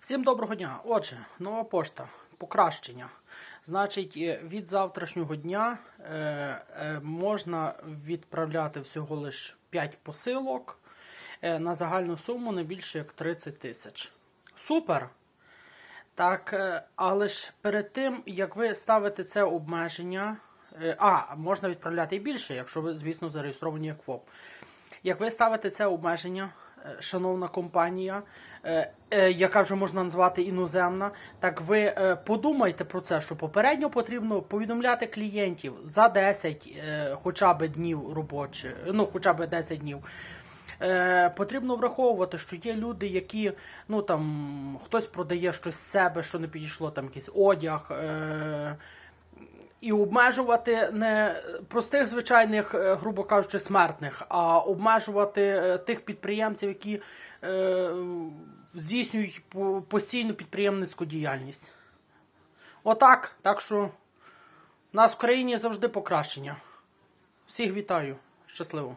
Всім доброго дня. Отже, нова пошта. Покращення. Значить, е, від завтрашнього дня е, е, можна відправляти всього лише 5 посилок на загальну суму не більше як 30 тисяч. Супер! Так, але ж перед тим, як ви ставите це обмеження, а, можна відправляти і більше, якщо ви, звісно, зареєстровані як ФОП. Як ви ставите це обмеження, шановна компанія, е, е, яка вже можна назвати іноземна, так ви е, подумайте про це, що попередньо потрібно повідомляти клієнтів за 10 е, хоча б днів робочих, ну хоча б 10 днів. Е, потрібно враховувати, що є люди, які ну там хтось продає щось з себе, що не підійшло, там якийсь одяг. Е, і обмежувати не простих звичайних, е, грубо кажучи, смертних, а обмежувати е, тих підприємців, які е, здійснюють постійну підприємницьку діяльність. Отак. Так що в нас в країні завжди покращення. Всіх вітаю. Щасливо.